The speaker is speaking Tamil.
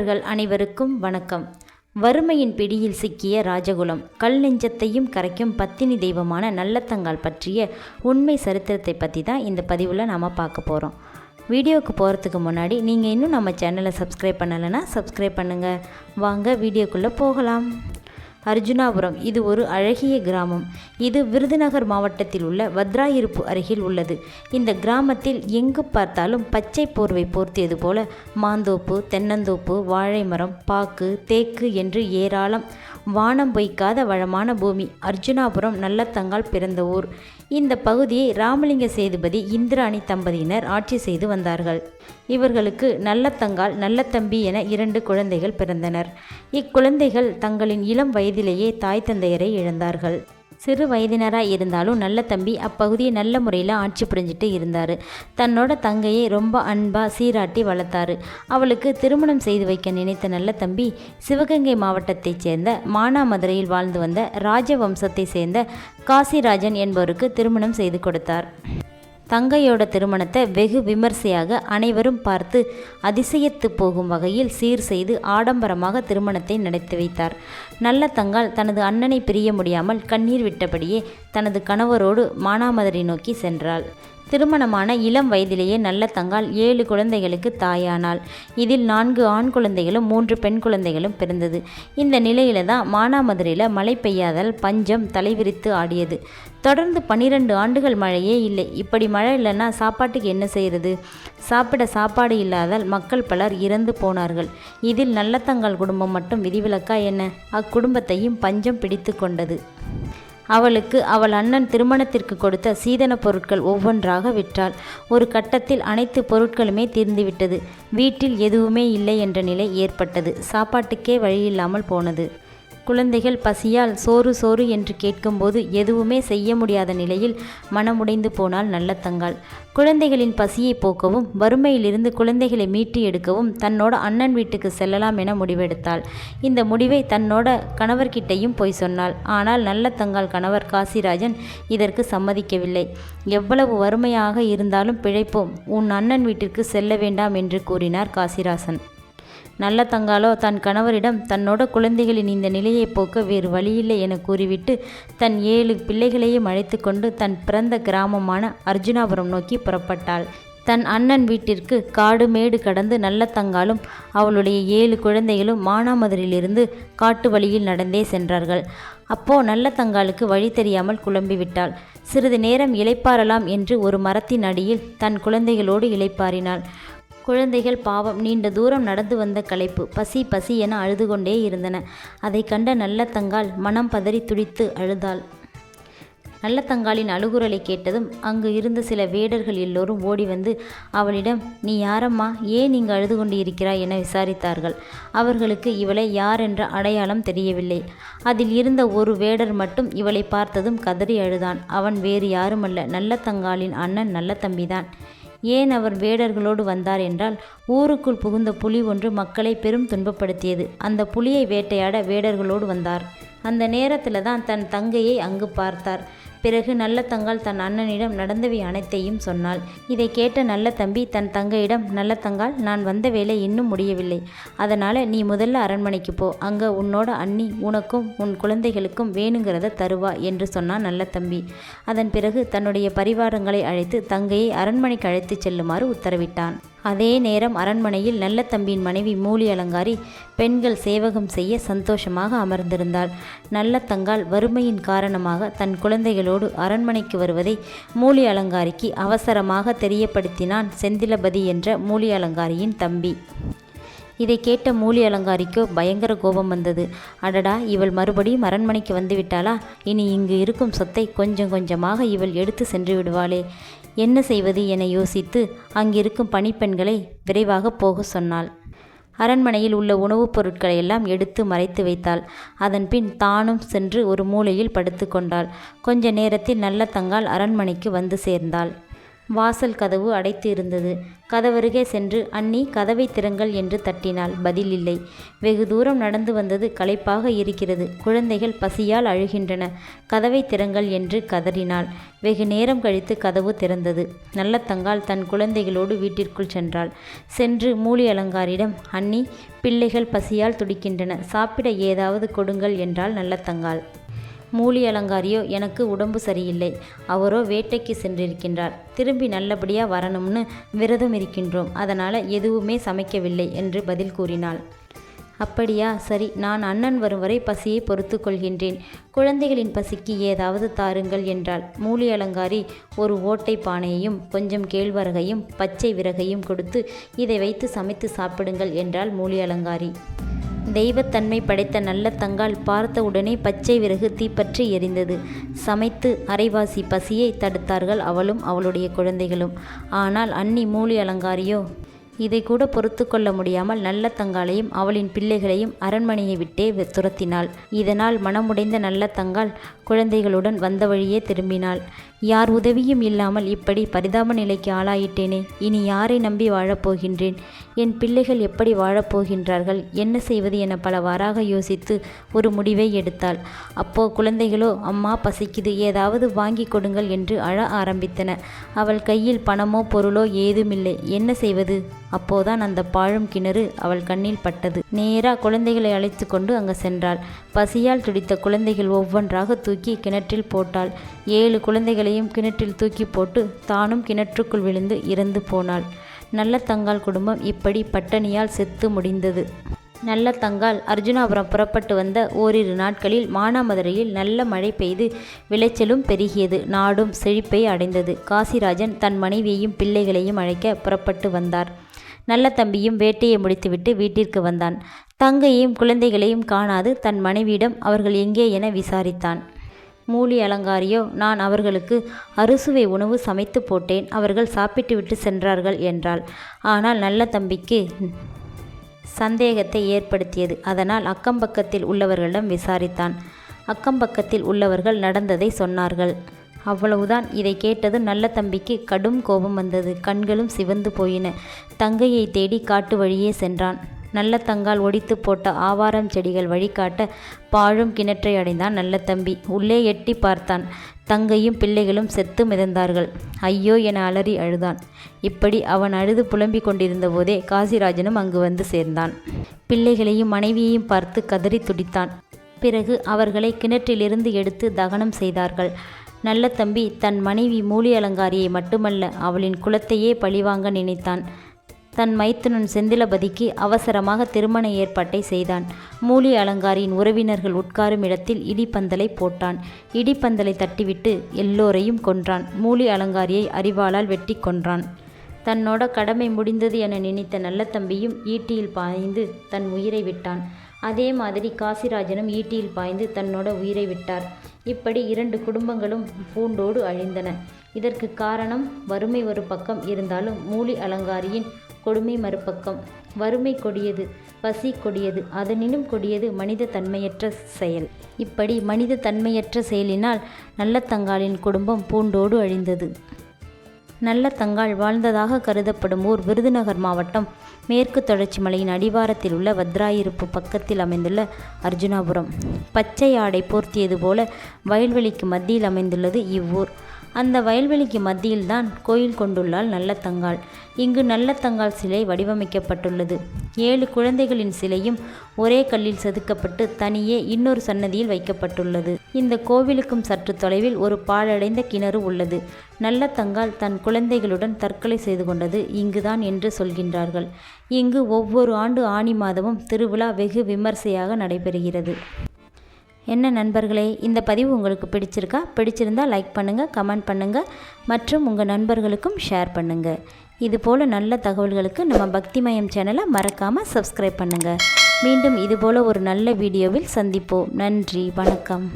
நண்பர்கள் அனைவருக்கும் வணக்கம். வறுமையின் பிடியில் சிக்கிய ராஜகுலம் கல் நெஞ்சத்தையும் கரைக்கும் பத்தினி தெய்வமான நல்லத்தங்கால் பற்றிய உண்மை சரித்திரத்தை பற்றி தான் இந்த பதிவில் நாம் பார்க்க போகிறோம் வீடியோவுக்கு போகிறதுக்கு முன்னாடி நீங்கள் இன்னும் நம்ம சேனலை சப்ஸ்கிரைப் பண்ணலைன்னா சப்ஸ்கிரைப் பண்ணுங்கள் வாங்க வீடியோக்குள்ளே போகலாம். அர்ஜுனாபுரம். இது ஒரு அழகிய கிராமம். இது விருதுநகர் மாவட்டத்தில் உள்ள வத்ராயிருப்பு அருகில் உள்ளது. இந்த கிராமத்தில் எங்கு பார்த்தாலும் பச்சை போர்வை போர்த்தியது போல மாந்தோப்பு தென்னந்தோப்பு வாழை மரம் பாக்கு தேக்கு என்று ஏராளம் வானம் பொய்க்காத வளமான பூமி. அர்ஜுனாபுரம் நல்லத்தங்கால் பிறந்த ஊர். இந்த பகுதியை ராமலிங்க சேதுபதி இந்திராணி தம்பதியினர் ஆட்சி செய்து வந்தார்கள். இவர்களுக்கு நல்லத்தங்கால் நல்லத்தம்பி என இரண்டு குழந்தைகள் பிறந்தனர். இக்குழந்தைகள் தங்களின் இளம் வயதிலேயே தாய் தந்தையரை இழந்தார்கள். சிறு வயதினராக இருந்தாலும் நல்ல தம்பி அப்பகுதியை நல்ல முறையில் ஆட்சி புரிஞ்சிட்டு இருந்தார். தன்னோட தங்கையை ரொம்ப அன்பாக சீராட்டி வளர்த்தாரு. அவளுக்கு திருமணம் செய்து வைக்க நினைத்த நல்ல தம்பி சிவகங்கை மாவட்டத்தைச் சேர்ந்த மானாமதுரையில் வாழ்ந்து வந்த ராஜவம்சத்தை சேர்ந்த காசிராஜன் என்பவருக்கு திருமணம் செய்து கொடுத்தார். தங்கையோட திருமணத்தை வெகு விமர்சையாக அனைவரும் பார்த்து அதிசயத்து போகும் வகையில் சீர் செய்து ஆடம்பரமாக திருமணத்தை நடத்தி வைத்தார். நல்ல தங்கால் தனது அண்ணனை பிரிய முடியாமல் கண்ணீர் விட்டபடியே தனது கணவரோடு மானாமதுரை நோக்கி சென்றாள். திருமணமான இளம் வயதிலேயே நல்ல தங்கால் ஏழு குழந்தைகளுக்கு தாயானாள். இதில் நான்கு ஆண் குழந்தைகளும் மூன்று பெண் குழந்தைகளும் பிறந்தது. இந்த நிலையில தான் மானாமதுரையில் மழை பெய்யாதால் பஞ்சம் தலைவிரித்து ஆடியது. தொடர்ந்து பன்னிரண்டு ஆண்டுகள் மழையே இல்லை. இப்படி மழை இல்லைன்னா சாப்பாட்டுக்கு என்ன செய்கிறது சாப்பிட சாப்பாடு இல்லாதால் மக்கள் பலர் இறந்து போனார்கள். இதில் நல்லத்தங்கால் குடும்பம் மட்டும் விதிவிலக்கா என்ன? அக்குடும்பத்தையும் பஞ்சம் பிடித்து கொண்டது. அவளுக்கு அவள் அண்ணன் திருமணத்திற்கு கொடுத்த சீதன பொருட்கள் ஒவ்வொன்றாக விற்றாள். ஒரு கட்டத்தில் அனைத்து பொருட்களுமே தீர்ந்துவிட்டது. வீட்டில் எதுவுமே இல்லை என்ற நிலை ஏற்பட்டது. சாப்பாட்டுக்கே வழியில்லாமல் போனது. குழந்தைகள் பசியால் சோறு சோறு என்று கேட்கும்போது எதுவுமே செய்ய முடியாத நிலையில் மனமுடைந்து போனால் நல்ல தங்காள். குழந்தைகளின் பசியை போக்கவும் வறுமையிலிருந்து குழந்தைகளை மீட்டு எடுக்கவும் தன்னோட அண்ணன் வீட்டுக்கு செல்லலாம் என முடிவெடுத்தாள். இந்த முடிவை தன்னோட கணவர்கிட்டையும் போய் சொன்னாள். ஆனால் நல்ல தங்கால் கணவர் காசிராஜன் இதற்கு சம்மதிக்கவில்லை. எவ்வளவு வறுமையாக இருந்தாலும் பிழைப்போம். உன் அண்ணன் வீட்டிற்கு செல்ல வேண்டாம் என்று கூறினார் காசிராசன். நல்ல தங்காலோ தன் கணவரிடம் தன்னோட குழந்தைகளின் இந்த நிலையை போக்க வேறு வழியில்லை என கூறிவிட்டு தன் ஏழு பிள்ளைகளையும் அழைத்து கொண்டு தன் பிறந்த கிராமமான அர்ஜுனாபுரம் நோக்கி புறப்பட்டாள். தன் அண்ணன் வீட்டிற்கு காடு மேடு கடந்து நல்ல தங்காலும் அவளுடைய ஏழு குழந்தைகளும் மானாமதுரிலிருந்து காட்டு வழியில் நடந்தே சென்றார்கள். அப்போ நல்ல தங்காலுக்கு வழி தெரியாமல் குழம்பி விட்டாள். சிறிது நேரம் இளைப்பாறலாம் என்று ஒரு மரத்தின் அடியில் தன் குழந்தைகளோடு இளைப்பாறினாள். குழந்தைகள் பாவம் நீண்ட தூரம் நடந்து வந்த களைப்பு பசி பசி என அழுது கொண்டே இருந்தன. அதை கண்ட நல்ல தங்கால் மனம் பதறி துடித்து அழுதாள். நல்ல தங்காலின் அழுகுரலை கேட்டதும் அங்கு இருந்த சில வேடர்கள் எல்லோரும் ஓடி வந்து அவளிடம் நீ யாரம்மா? ஏன் இங்கு அழுது கொண்டு இருக்கிறாய் என விசாரித்தார்கள். அவர்களுக்கு இவளை யார் என்ற அடையாளம் தெரியவில்லை. அதில் இருந்த ஒரு வேடர் மட்டும் இவளை பார்த்ததும் கதறி அழுதான். அவன் வேறு யாருமல்ல. நல்ல தங்காலின் அண்ணன் நல்ல தம்பிதான். ஏன் அவர் வேடர்களோடு வந்தார் என்றால் ஊருக்குள் புகுந்த புலி ஒன்று மக்களை பெரும் துன்பப்படுத்தியது. அந்த புலியை வேட்டையாட வேடர்களோடு வந்தார். அந்த நேரத்தில் தான் தன் தங்கையை அங்கு பார்த்தார். பிறகு நல்ல தங்கால் தன் அண்ணனிடம் நடந்தவை அனைத்தையும் சொன்னாள். இதை கேட்ட நல்ல தம்பி தன் தங்கையிடம் நல்ல தங்கால் நான் வந்த வேலை இன்னும் முடியவில்லை. அதனால் நீ முதல்ல அரண்மனைக்கு போ. அங்கே உன்னோட அண்ணி உனக்கும் உன் குழந்தைகளுக்கும் வேணுங்கிறத தருவா என்று சொன்னான் நல்ல தம்பி. அதன் பிறகு தன்னுடைய பரிவாரங்களை அழைத்து தங்கையை அரண்மனைக்கு அழைத்துச் செல்லுமாறு உத்தரவிட்டான். அதே நேரம் அரண்மனையில் நல்ல தம்பியின் மனைவி மூலி அலங்காரி பெண்கள் சேவகம் செய்ய சந்தோஷமாக அமர்ந்திருந்தாள். நல்ல தங்கால் வறுமையின் காரணமாக தன் குழந்தைகளோடு அரண்மனைக்கு வருவதை மூலி அலங்காரிக்கு அவசரமாக தெரியப்படுத்தினான் செந்திலபதி என்ற மூலி அலங்காரியின் தம்பி. இதை கேட்ட மூலி அலங்காரிக்கோ பயங்கர கோபம் வந்தது. அடடா இவள் மறுபடியும் அரண்மனைக்கு வந்துவிட்டாளா இனி இங்கு இருக்கும் சொத்தை கொஞ்சம் கொஞ்சமாக இவள் எடுத்து சென்று விடுவாளே. என்ன செய்வது என யோசித்து அங்கிருக்கும் பணிப்பெண்களை விரைவாக போக சொன்னாள். அரண்மனையில் உள்ள உணவுப் பொருட்களை எல்லாம் எடுத்து மறைத்து வைத்தாள். அதன்பின் தானும் சென்று ஒரு மூலையில் படுத்து கொண்டாள். கொஞ்ச நேரத்தில் நல்ல தங்கால் அரண்மனைக்கு வந்து சேர்ந்தாள். வாசல் கதவு அடைத்து இருந்தது கதவருகே சென்று அண்ணி கதவை திறங்கள் என்று தட்டினாள். பதில் இல்லை. வெகு தூரம் நடந்து வந்தது களைப்பாக இருக்கிறது. குழந்தைகள் பசியால் அழுகின்றன. கதவை திறங்கள் என்று கதறினாள். வெகு நேரம் கழித்து கதவு திறந்தது. நல்ல தங்கால் தன் குழந்தைகளோடு வீட்டிற்குள் சென்றாள். சென்று மூலி அலங்காரிடம் அண்ணி பிள்ளைகள் பசியால் துடிக்கின்றன. சாப்பிட ஏதாவது கொடுங்கள் என்றாள் நல்ல தங்காள் மூலி அலங்காரியோ எனக்கு உடம்பு சரியில்லை. அவரோ வேட்டைக்கு சென்றிருக்கின்றார். திரும்பி நல்லபடியாக வரணும்னு விரதம் இருக்கின்றோம். அதனால் எதுவுமே சமைக்கவில்லை என்று பதில் கூறினாள். அப்படியா சரி. நான் அண்ணன் வரும் வரை பசியை பொறுத்து கொள்கின்றேன். குழந்தைகளின் பசிக்கு ஏதாவது தாருங்கள் என்றாள். மூலி அலங்காரி ஒரு ஓட்டை பானையையும் கொஞ்சம் கேழ்வரகையும் பச்சை விறகையும் கொடுத்து இதை வைத்து சமைத்து சாப்பிடுங்கள் என்றாள் மூலி அலங்காரி. தெய்வத்தன்மை படைத்த நல்ல தங்கால் பார்த்த உடனே பச்சை விறகு தீப்பற்றி எரிந்தது. சமைத்து அரைவாசி பசியை தடுத்தார்கள் அவளும் அவளுடைய குழந்தைகளும். ஆனால் அன்னி மூலி அலங்காரியோ? இதை கூட பொறுத்து கொள்ள முடியாமல் நல்ல தங்காலையும் அவளின் பிள்ளைகளையும் அரண்மனையை விட்டே துரத்தினாள். இதனால் மனமுடைந்த நல்ல தங்காள் குழந்தைகளுடன் வந்த வழியே திரும்பினாள். யார் உதவியும் இல்லாமல் இப்படி பரிதாப நிலைக்கு ஆளாயிட்டேனே. இனி யாரை நம்பி வாழப்போகின்றேன்? என் பிள்ளைகள் எப்படி வாழப்போகின்றார்கள்? என்ன செய்வது என பலவாறாக யோசித்து ஒரு முடிவை எடுத்தாள். அப்போ குழந்தைகளோ அம்மா பசிக்குது ஏதாவது வாங்கி கொடுங்கள் என்று அழ ஆரம்பித்தன. அவள் கையில் பணமோ பொருளோ ஏதுமில்லை. என்ன செய்வது? அப்போதான் அந்த பாழும் கிணறு அவள் கண்ணில் பட்டது. நேரா குழந்தைகளை அழைத்து கொண்டு அங்கு சென்றாள். பசியால் துடித்த குழந்தைகள் ஒவ்வொன்றாக தூக்கி கிணற்றில் போட்டாள். ஏழு குழந்தைகளை குழந்தைகளையும் கிணற்றில் தூக்கி போட்டு தானும் கிணற்றுக்குள் விழுந்து இறந்து போனாள். நல்ல தங்கால் குடும்பம் இப்படி பட்டணியால் செத்து முடிந்தது. நல்ல தங்கால் அர்ஜுனாபுரம் புறப்பட்டு வந்த ஓரிரு நாட்களில் மானாமதுரையில் நல்ல மழை பெய்து விளைச்சலும் பெருகியது. நாடும் செழிப்பை அடைந்தது. காசிராஜன் தன் மனைவியையும் பிள்ளைகளையும் அழைக்க புறப்பட்டு வந்தார். நல்ல தம்பியும் வேட்டையை முடித்துவிட்டு வீட்டிற்கு வந்தான். தங்கையும் குழந்தைகளையும் காணாது தன் மனைவியிடம் அவர்கள் எங்கே என விசாரித்தான். மூலி அலங்காரியோ நான் அவர்களுக்கு அறுசுவை உணவு சமைத்து போட்டேன் அவர்கள் சாப்பிட்டுவிட்டு சென்றார்கள் என்றாள். ஆனால் நல்ல தம்பிக்கு சந்தேகத்தை ஏற்படுத்தியது. அதனால் அக்கம்பக்கத்தில் உள்ளவர்களிடம் விசாரித்தான். அக்கம்பக்கத்தில் உள்ளவர்கள் நடந்ததை சொன்னார்கள். அவ்வளவுதான். இதை கேட்டது நல்ல தம்பிக்கு கடும் கோபம் வந்தது. கண்களும் சிவந்து போயின. தங்கையை தேடி காட்டு வழியே சென்றான். நல்ல தங்கால் ஒடித்து போட்ட ஆவாரம் செடிகள் வழிகாட்ட பாழும் கிணற்றை அடைந்தான் நல்ல தம்பி. உள்ளே எட்டி பார்த்தான். தங்கையும் பிள்ளைகளும் செத்து மிதந்தார்கள். ஐயோ என அலறி அழுதான். இப்படி அவன் அழுது புலம்பிக் கொண்டிருந்த போதே காசிராஜனும் அங்கு வந்து சேர்ந்தான். பிள்ளைகளையும் மனைவியையும் பார்த்து கதறி துடித்தான். பிறகு அவர்களை கிணற்றிலிருந்து எடுத்து தகனம் செய்தார்கள். நல்ல தம்பி தன் மனைவி மூலி அலங்காரியை மட்டுமல்ல அவளின் குலத்தையே பழிவாங்க நினைத்தான். தன் மைத்துனன் செந்திலபதிக்கு அவசரமாக திருமண ஏற்பாட்டை செய்தான். மூலி அலங்காரியின் உறவினர்கள் உட்காரும் இடத்தில் இடிப்பந்தலை போட்டான். இடிப்பந்தலை தட்டிவிட்டு எல்லோரையும் கொன்றான். மூலி அலங்காரியை அறிவாளால் வெட்டி கொன்றான். தன்னோட கடமை முடிந்தது என நினைத்த நல்ல தம்பியும் ஈட்டியில் பாய்ந்து தன் உயிரை விட்டான். அதே மாதிரி காசிராஜனும் ஈட்டியில் பாய்ந்து தன்னோட உயிரை விட்டார். இப்படி இரண்டு குடும்பங்களும் பூண்டோடு அழிந்தன. இதற்கு காரணம் வறுமை ஒரு பக்கம் இருந்தாலும் மூலி அலங்காரியின் கொடுமை மறுபக்கம். வறுமை கொடியது பசி கொடியது அதனினும் கொடியது மனித தன்மையற்ற செயல். இப்படி மனித தன்மையற்ற செயலினால் நல்லத்தங்காலின் குடும்பம் பூண்டோடு அழிந்தது. நல்லத்தங்கால் வாழ்ந்ததாக கருதப்படும் ஊர் விருதுநகர் மாவட்டம் மேற்கு தொடர்ச்சி மலையின் அடிவாரத்தில் உள்ள வத்ராயிருப்பு பக்கத்தில் அமைந்துள்ள அர்ஜுனாபுரம். பச்சை ஆடை போர்த்தியது போல வயல்வெளிக்கு மத்தியில் அமைந்துள்ளது இவ்வூர். அந்த வயல்வெளிக்கு மத்தியில்தான் கோயில் கொண்டுள்ளாள் நல்லத்தங்காள் இங்கு நல்லத்தங்காள் சிலை வடிவமைக்கப்பட்டுள்ளது. ஏழு குழந்தைகளின் சிலையும் ஒரே கல்லில் செதுக்கப்பட்டு தனியே இன்னொரு சன்னதியில் வைக்கப்பட்டுள்ளது. இந்த கோவிலுக்கும் சற்று தொலைவில் ஒரு பாழடைந்த கிணறு உள்ளது. நல்லத்தங்காள் தன் குழந்தைகளுடன் தற்கொலை செய்து கொண்டது இங்குதான் என்று சொல்கின்றார்கள். இங்கு ஒவ்வொரு ஆண்டு ஆணி மாதமும் திருவிழா வெகு விமர்சையாக நடைபெறுகிறது. என்ன நண்பர்களே இந்த பதிவு உங்களுக்கு பிடிச்சிருக்கா? பிடிச்சிருந்தால் லைக் பண்ணுங்கள் கமெண்ட் பண்ணுங்கள் மற்றும் உங்கள் நண்பர்களுக்கும் ஷேர் பண்ணுங்கள் இதுபோல் நல்ல தகவல்களுக்கு நம்ம பக்திமயம் சேனலை மறக்காமல் சப்ஸ்கிரைப் பண்ணுங்கள் மீண்டும் இதுபோல் ஒரு நல்ல வீடியோவில் சந்திப்போம். நன்றி வணக்கம்.